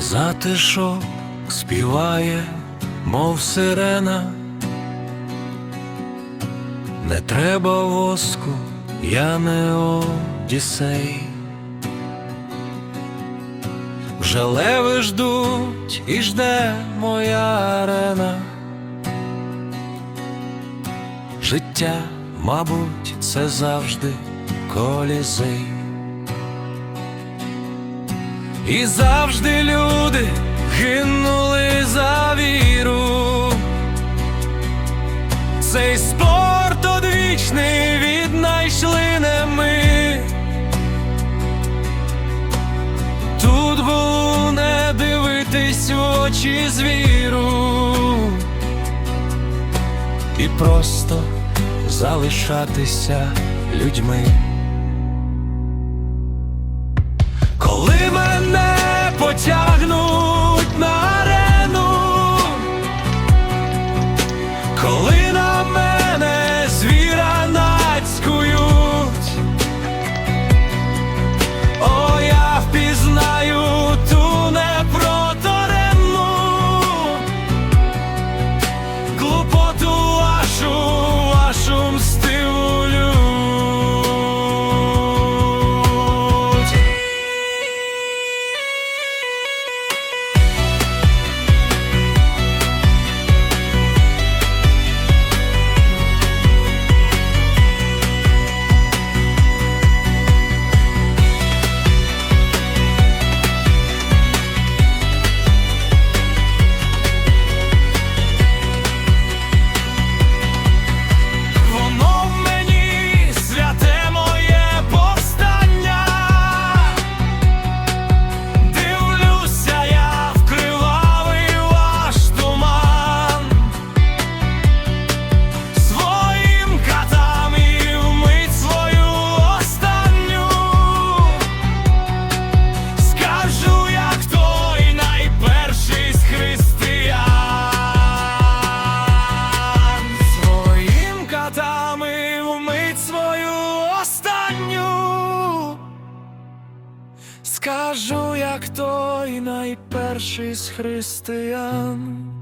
Затишок співає, мов сирена. Не треба воску, я не Одіссей. Вже леви ждуть і жде моя арена. Життя, мабуть, це завжди колізей. І завжди люди гинули за віру. Цей спорт одвічний віднайшли не ми. Тут було не дивитись в очі звіру і просто залишатися людьми. Скажу, як той найперший з християн.